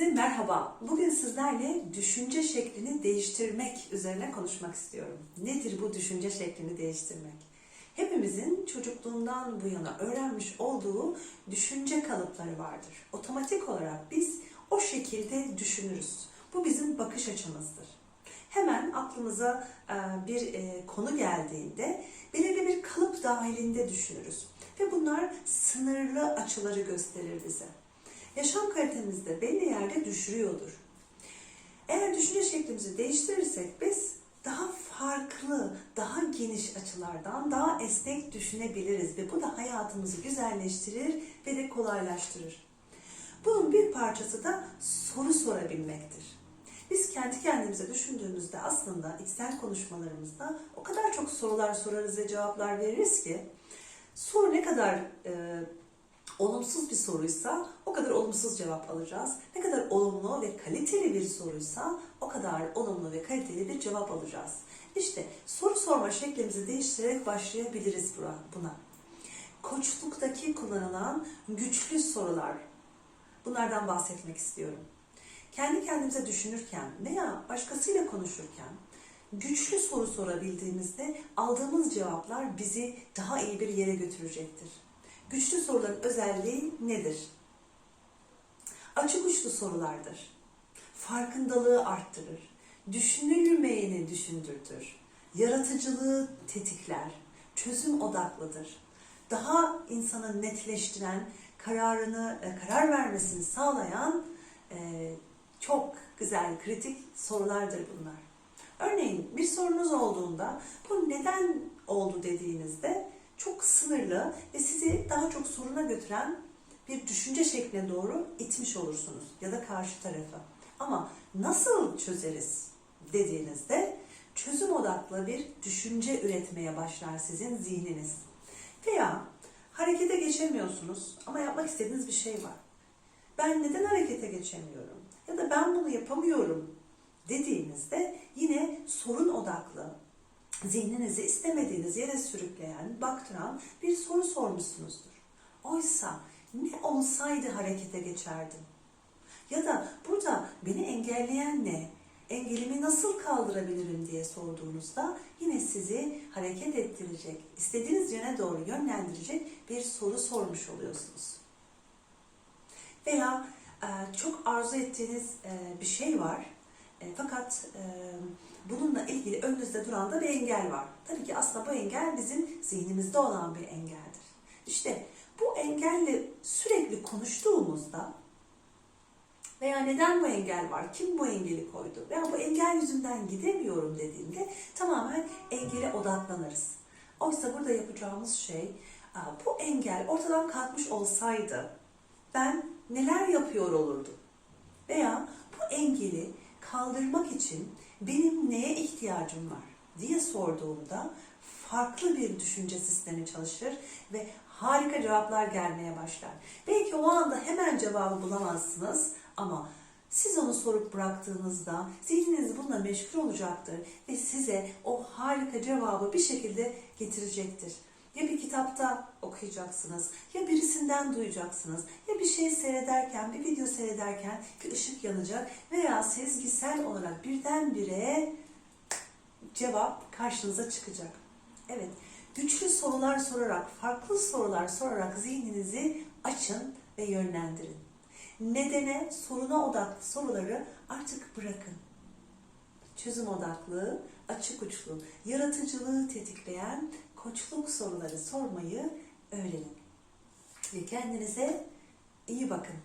Herkese merhaba. Bugün sizlerle düşünce şeklini değiştirmek üzerine konuşmak istiyorum. Nedir bu düşünce şeklini değiştirmek? Hepimizin çocukluğundan bu yana öğrenmiş olduğu düşünce kalıpları vardır. Otomatik olarak biz o şekilde düşünürüz. Bu bizim bakış açımızdır. Hemen aklımıza e, bir e, konu geldiğinde belirli bir kalıp dahilinde düşünürüz. Ve bunlar sınırlı açıları gösterir bize yaşam kalitemizde belli yerde düşürüyordur. Eğer düşünce şeklimizi değiştirirsek biz daha farklı, daha geniş açılardan daha esnek düşünebiliriz ve bu da hayatımızı güzelleştirir ve de kolaylaştırır. Bunun bir parçası da soru sorabilmektir. Biz kendi kendimize düşündüğümüzde aslında içsel konuşmalarımızda o kadar çok sorular sorarız ve cevaplar veririz ki soru ne kadar e, olumsuz bir soruysa o kadar olumsuz cevap alacağız. Ne kadar olumlu ve kaliteli bir soruysa o kadar olumlu ve kaliteli bir cevap alacağız. İşte soru sorma şeklimizi değiştirerek başlayabiliriz buna. Koçluktaki kullanılan güçlü sorular. Bunlardan bahsetmek istiyorum. Kendi kendimize düşünürken veya başkasıyla konuşurken güçlü soru sorabildiğimizde aldığımız cevaplar bizi daha iyi bir yere götürecektir. Güçlü soruların özelliği nedir? Açık uçlu sorulardır. Farkındalığı arttırır. Düşünülmeyeni düşündürtür. Yaratıcılığı tetikler. Çözüm odaklıdır. Daha insanı netleştiren, kararını, e, karar vermesini sağlayan e, çok güzel, kritik sorulardır bunlar. Örneğin bir sorunuz olduğunda bu neden oldu dediğinizde çok sınırlı ve sizi daha çok soruna götüren bir düşünce şekline doğru itmiş olursunuz ya da karşı tarafı. Ama nasıl çözeriz dediğinizde çözüm odaklı bir düşünce üretmeye başlar sizin zihniniz. Veya harekete geçemiyorsunuz ama yapmak istediğiniz bir şey var. Ben neden harekete geçemiyorum? Ya da ben bunu yapamıyorum dediğinizde yine sorun odaklı zihninizi istemediğiniz yere sürükleyen, baktıran bir soru sormuşsunuzdur. Oysa ne olsaydı harekete geçerdim? Ya da burada beni engelleyen ne? Engelimi nasıl kaldırabilirim diye sorduğunuzda yine sizi hareket ettirecek, istediğiniz yöne doğru yönlendirecek bir soru sormuş oluyorsunuz. Veya çok arzu ettiğiniz bir şey var fakat bununla ilgili önünüzde duran da bir engel var. Tabii ki aslında bu engel bizim zihnimizde olan bir engeldir. İşte bu engelle sürekli konuştuğumuzda veya neden bu engel var, kim bu engeli koydu veya bu engel yüzünden gidemiyorum dediğinde tamamen engele odaklanırız. Oysa burada yapacağımız şey bu engel ortadan kalkmış olsaydı ben neler yapıyor olurdum? Veya bu engeli kaldırmak için benim neye ihtiyacım var diye sorduğumda farklı bir düşünce sistemi çalışır ve harika cevaplar gelmeye başlar. Belki o anda hemen cevabı bulamazsınız ama siz onu sorup bıraktığınızda zihniniz bununla meşgul olacaktır ve size o harika cevabı bir şekilde getirecektir. Ya bir kitapta okuyacaksınız, ya birisinden duyacaksınız, ya bir şey seyrederken, bir video seyrederken bir ışık yanacak veya sezgisel olarak birdenbire cevap karşınıza çıkacak. Evet, güçlü sorular sorarak, farklı sorular sorarak zihninizi açın ve yönlendirin. Nedene, soruna odaklı soruları artık bırakın. Çözüm odaklı, açık uçlu, yaratıcılığı tetikleyen koçluk soruları sormayı öğrenin. Ve kendinize iyi bakın.